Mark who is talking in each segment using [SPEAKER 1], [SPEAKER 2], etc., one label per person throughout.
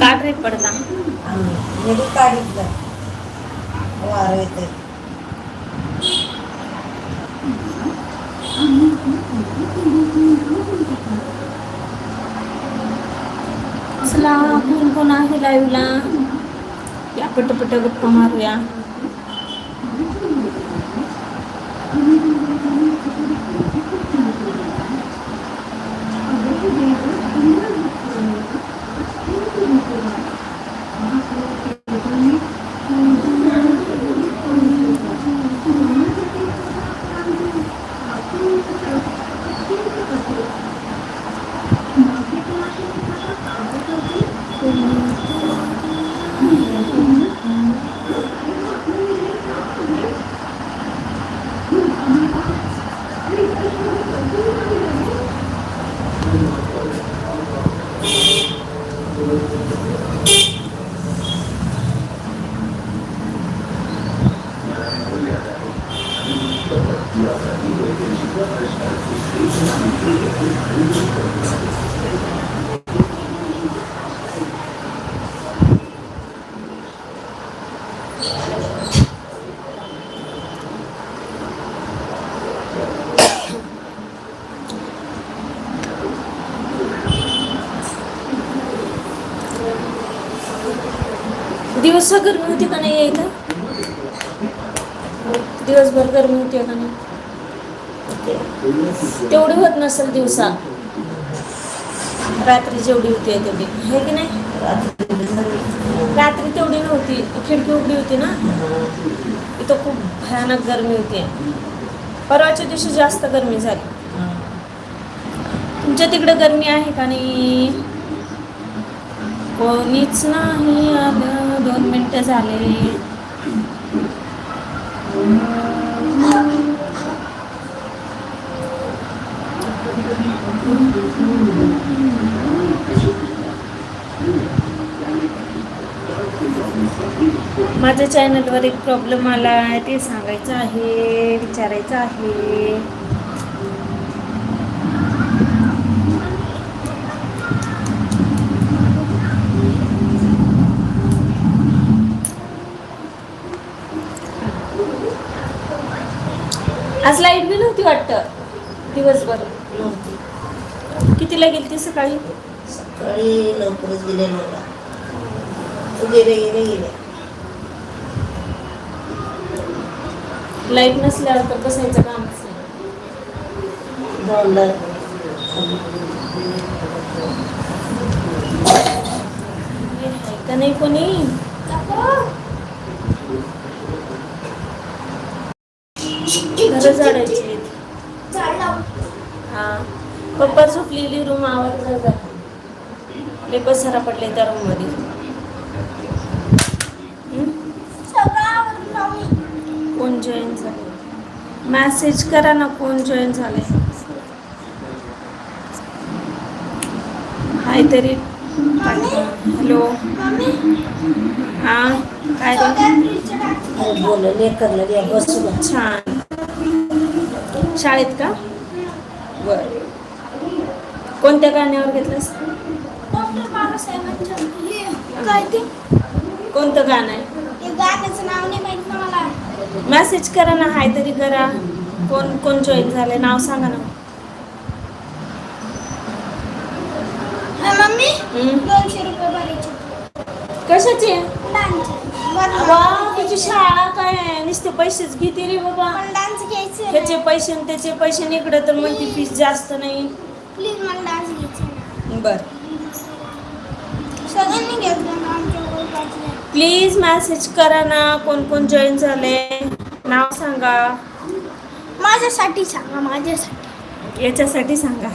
[SPEAKER 1] काढ रे पडदा.
[SPEAKER 2] आम्ही म्हणजे काढितलं वारं येते
[SPEAKER 1] चला कोण कोण आहे लाईव्हला या पटपट गप्पा मारूया. दिवस गरमी होती का नाही इथं दिवसभर गरमी होती का नाही? तेवढी होत नसेल दिवसा. रात्री जेवढी होती आहे तेवढी. हे की नाही? रात्री तेवढी नव्हती. खिडकी उघडी होती ना? इथं खूप भयानक गरमी होती. परवाच्या दिवशी जास्त गरमी झाली. तुमच्या तिकडे गरमी आहे का नाही? कोणीच नाही आलं. दोन मिनटं झाले. माझ्या चॅनलवर एक प्रॉब्लेम आला आहे ते सांगायचं आहे विचारायचं आहे. आज लाइट बी नव्हती वाटतं. दिवसभर.
[SPEAKER 2] नव्हती
[SPEAKER 1] कितीला गेली ती सकाळी?
[SPEAKER 2] सकाळी लवकरच गेले नव्हता गेले गेले गेले.
[SPEAKER 1] लाइट नसल्यावर तर बसायचं कामच नाही. हे आहे का नाही कोणी. घर झाडायची हा. पप्पा झोपलेली रूम आवर लय पसारा पडले त्या रूममध्ये? कोण जॉईन झाले मॅसेज करा ना कोण जॉईन झाले हाय तरी. हॅलो हा काय रे?
[SPEAKER 2] अरे बोल लेकरला द्या बसू द्या.
[SPEAKER 1] छान. शाळेत का? बर. कोणत्या गाण्यावर घेतलंस?
[SPEAKER 3] डॉक्टर बाबासाहेबांच्या
[SPEAKER 1] कोणतं गाणं आहे?
[SPEAKER 3] गाण्याचं नाव नाही माहीत ना मला.
[SPEAKER 1] मेसेज करा ना हाय तरी करा. कोण कोण जॉईन झाले नाव सांगा ना.
[SPEAKER 3] हा मम्मी. दोनशे रुपये भरायचे.
[SPEAKER 1] कशाचे? वा तुझी शाळा काय आहे? नुसते पैसेच घेते रे बाबा.
[SPEAKER 3] डान्स घ्यायचे
[SPEAKER 1] त्याचे पैसे आणि त्याचे पैसे इकडे तर म्हणते फीस जास्त नाही.
[SPEAKER 3] प्लीज मला डान्स घ्यायचे
[SPEAKER 1] बर.
[SPEAKER 3] सगळ्यांनी घेतलं ना आमच्या ओळखातले.
[SPEAKER 1] प्लीज मेसेज करा ना कोण कोण जॉईन झाले. नाव सांगा.
[SPEAKER 3] माझ्यासाठी सांगा माझ्यासाठी.
[SPEAKER 1] याच्यासाठी सांगा.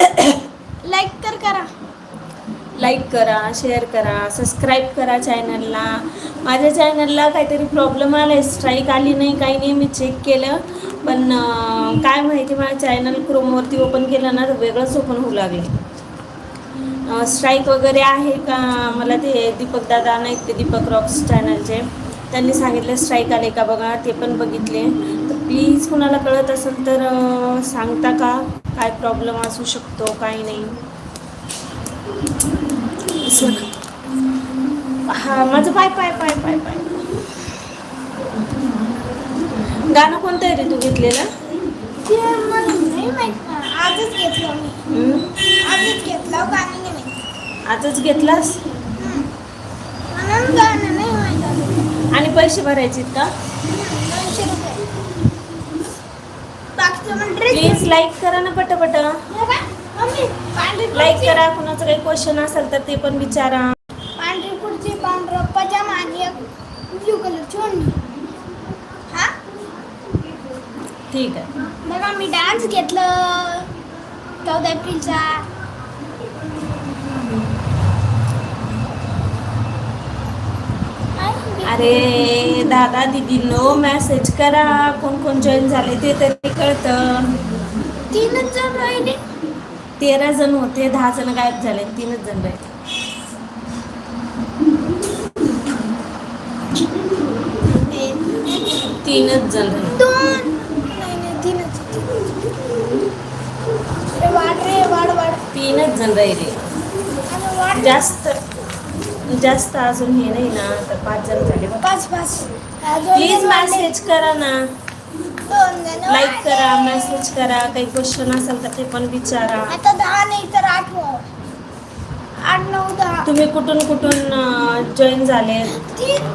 [SPEAKER 3] लाईक तर करा.
[SPEAKER 1] लाईक करा शेअर करा सबस्क्राईब करा चॅनलला माझ्या चॅनलला काहीतरी प्रॉब्लेम आला आहे स्ट्राईक आली नाही काही नाही मी चेक केलं. पण काय माहिती मला चॅनल क्रोमवरती ओपन केलं ना तर वेगळंच ओपन होऊ लागले. स्ट्राईक वगैरे आहे का? मला ते दीपक दादा नाहीत ते दीपक रॉक्स चॅनलचे त्यांनी सांगितलं स्ट्राईक आले का बघा? ते पण बघितले. तर प्लीज कुणाला कळत असेल तर सांगता का? काय प्रॉब्लेम असू शकतो काय नाही. सर हा माझं पाय पाय पाय पाय पाय. गाणं कोणतं आहे रे तू घेतलेलं.
[SPEAKER 3] आजच घेतलं? आजच घेतलं गाणं नाही
[SPEAKER 1] आजच घेतलास. आणि पैसे भरायचे का? प्लीज लाईक करा ना पटापट. लाईक करा कुणाचं काही क्वेश्चन असेल तर ते पण विचारा.
[SPEAKER 3] पांढरी कुर्ती पांढरा पजामा आणि एक ब्ल्यू कलरची ओढणी हा?
[SPEAKER 1] ठीक आहे.
[SPEAKER 3] बघा मी डान्स घेतलं. चौदा एप्रिलचा.
[SPEAKER 1] अरे दादा दीदींनो मेसेज करा. कोण कोण जॉईन झाले ते तरी कळतं.
[SPEAKER 3] तीनच जण राहिले.
[SPEAKER 1] तेरा जण होते दहा जण गायब झाले तीनच जण राहिले तीनच जण. राहिले
[SPEAKER 3] दोन. नाही नाही तीनच. वाढ रे वाढ वाढ.
[SPEAKER 1] तीनच जण राहिले. जास्त जास्त अजून हे नाही ना तर पाच जण झाले
[SPEAKER 3] पाच पाच.
[SPEAKER 1] प्लीज. मेसेज करा ना. लाईक. करा मेसेज करा काही क्वेश्चन असेल तर ते पण विचारा.
[SPEAKER 3] आता दहा नाही तर आठ व्हावं. आठ नऊ दहा.
[SPEAKER 1] तुम्ही कुठून कुठून जॉईन झाले?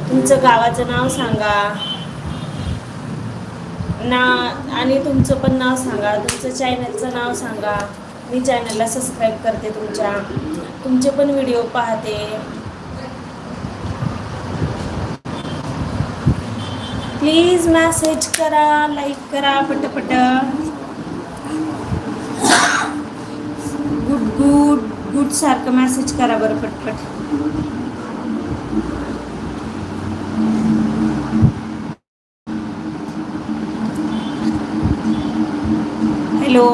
[SPEAKER 1] तुमचं गावाचं नाव सांगा. ना आणि तुमचं पण नाव सांगा. तुमचं चॅनलचं नाव सांगा. मी चॅनलला सबस्क्राईब करते तुमच्या. तुमचे पण व्हिडिओ पाहते. प्लीज़ मैसेज करा लाइक करा, पटपट। गुड गुड गुड सारखं मैसेज करा बरं पटपट. हॅलो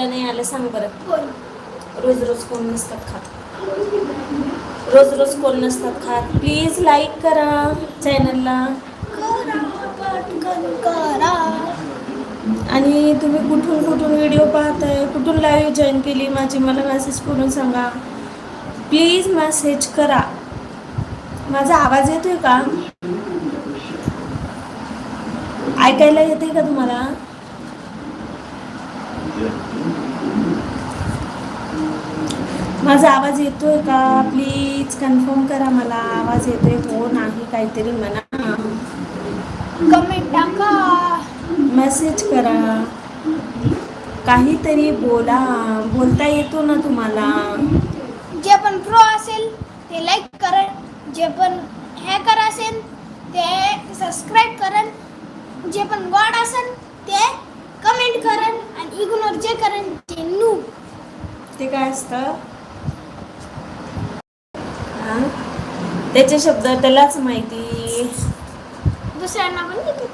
[SPEAKER 1] ऐकायला नाही आलं सांग बरं. रोज रोज कोण नसतात खात. रोज रोज कोण नसतात खात. प्लीज लाईक करा चॅनलला आणि तुम्ही कुठून कुठून व्हिडिओ पाहताय कुठून लाईव्ह जॉईन केली माझी मला मेसेज करून सांगा. प्लीज मेसेज करा. माझा आवाज येतोय का? ऐकायला येते का तुम्हाला? माझा आवाज येतोय का? प्लीज कन्फर्म करा मला. आवाज येतोय? हो नाही काहीतरी म्हणा.
[SPEAKER 3] कमेंट टाका.
[SPEAKER 1] मेसेज करा. काहीतरी बोला. बोलता येतो ना तुम्हाला?
[SPEAKER 3] जे पण प्रो असेल ते लाईक करण जे पण हॅकर असेल ते सबस्क्राईब करण जे पण गॉड असेल ते कमेंट करण आणि इग्नोर जे करण ते नू
[SPEAKER 1] ते काय असतं हा? त्याचे शब्द त्यालाच माहिती.
[SPEAKER 3] दुसऱ्यांना पण देतो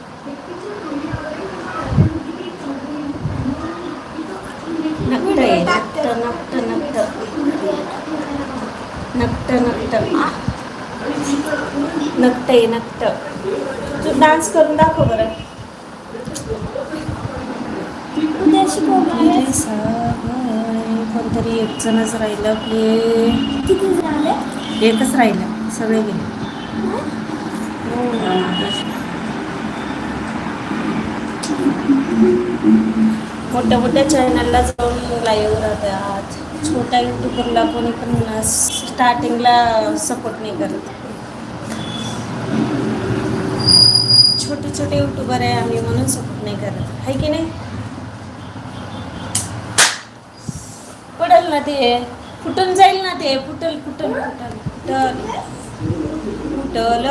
[SPEAKER 1] नकट आहे नकट नकट नकट. नकट नकट. नकट आहे नकट. तू डान्स करून दाखव बरं. कोणतरी एक जणच राहिलं प्ले
[SPEAKER 3] किती झाले
[SPEAKER 1] एकच राहिलं. सगळे गेले मोठ्या मोठ्या चॅनलला जाऊन लाईव्ह राहतात. छोट्या युट्यूबरला कोणी पण स्टार्टिंगला सपोर्ट नाही करत. छोटे छोटे युट्यूबर आहे आम्ही म्हणून सपोर्ट नाही करत. आहे की नाही? पडल ना ते. फुटून जाईल ना ते. फुटल फुटल फुटल. फुटल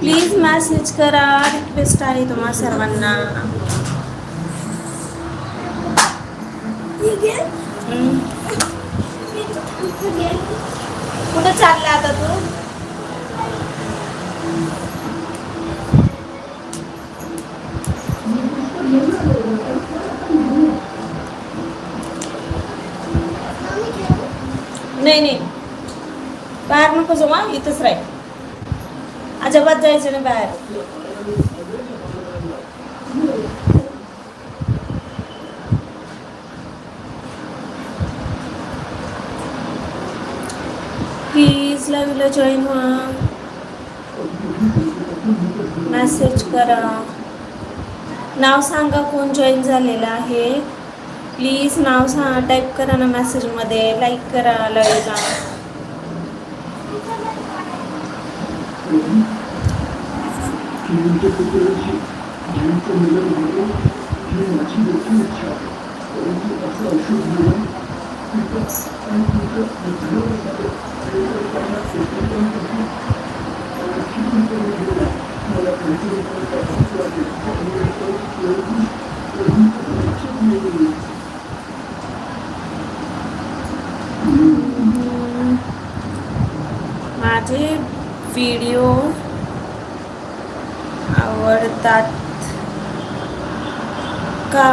[SPEAKER 1] प्लीज मेसेज करा. रिक्वेस्ट आहे तुम्हा सर्वांना. कुठं चालला आता तू? नाही नाही. बाहेर नको जाऊ हा, इथंच राहील अजिबात जायचं नाही बाहेर. प्लीज लाईव्हला जॉईन व्हा मेसेज करा. नाव सांगा कोण जॉईन झालेलं आहे? प्लीज नाव टाईप करा ना मेसेजमध्ये लाईक करा लाईव्हला माझे व्हिडिओ आवडतात का?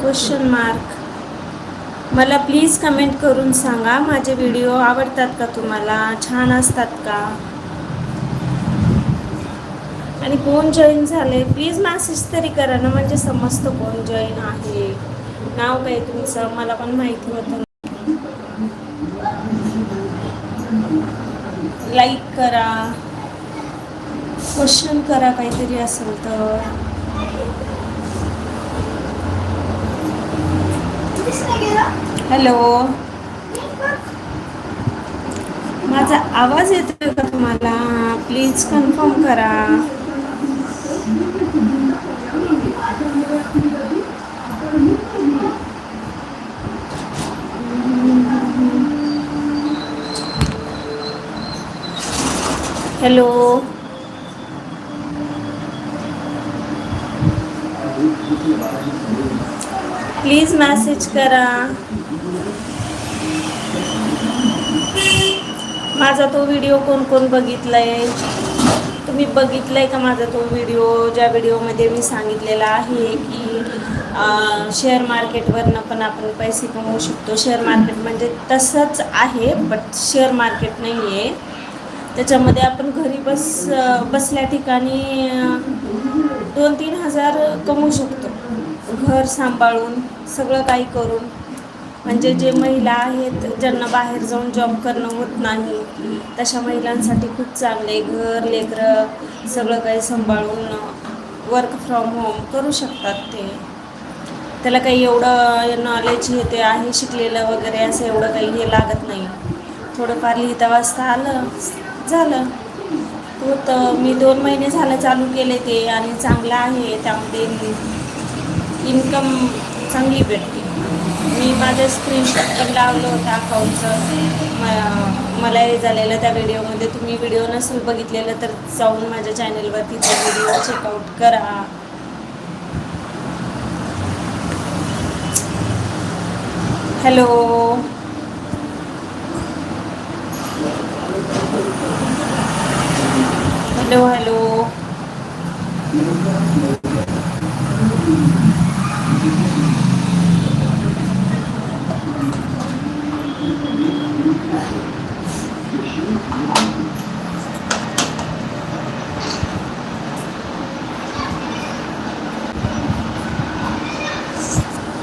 [SPEAKER 1] क्वेश्चन मार्क मला प्लीज कमेंट करून सांगा माझे व्हिडिओ आवडतात का तुम्हाला? छान असतात का? आणि कोण जॉईन झाले प्लीज मॅसेज तरी करा ना म्हणजे समजतं कोण जॉईन आहे. नाव काय तुमचं? मला पण माहिती होतं. लाईक करा. क्वेश्चन करा काहीतरी असेल तर. हॅलो माझा आवाज येतोय का तुम्हाला? प्लीज कन्फर्म करा. हॅलो. प्लीज मॅसेज करा. माझा तो व्हिडिओ कोण कोण बघितलाय? तुम्ही बघितलाय का माझा तो व्हिडिओ? ज्या व्हिडिओमध्ये मी सांगितलेला आहे की शेअर मार्केटवरनं पण आपण पैसे कमवू शकतो. शेअर मार्केट म्हणजे तसंच आहे बट शेअर मार्केट नाही आहे त्याच्यामध्ये आपण घरी बस बसल्या ठिकाणी दोन तीन हजार कमवू शकतो. घर सांभाळून सगळं काही करून. म्हणजे जे महिला आहेत ज्यांना बाहेर जाऊन जॉब करणं होत नाही तशा महिलांसाठी खूप चांगले घर लेकरं सगळं काही सांभाळून वर्क फ्रॉम होम करू शकतात ते. त्याला काही एवढं नॉलेज हे ते आहे शिकलेलं वगैरे असं एवढं काही हे लागत नाही. थोडंफार लिहिता वाचता आलं झालं. होतं मी दोन महिने झालं चालू केले ते आणि चांगलं आहे त्यामध्ये इन्कम चांगली भेटते. मी माझं स्क्रीनशॉट पण लावलं होतं अकाउंटचं म मला हे झालेलं त्या व्हिडिओमध्ये. तुम्ही व्हिडिओ नसेल बघितलेलं तर जाऊन माझ्या चॅनलवरती तो व्हिडिओ चेकआउट करा. हॅलो. ด้วยลูก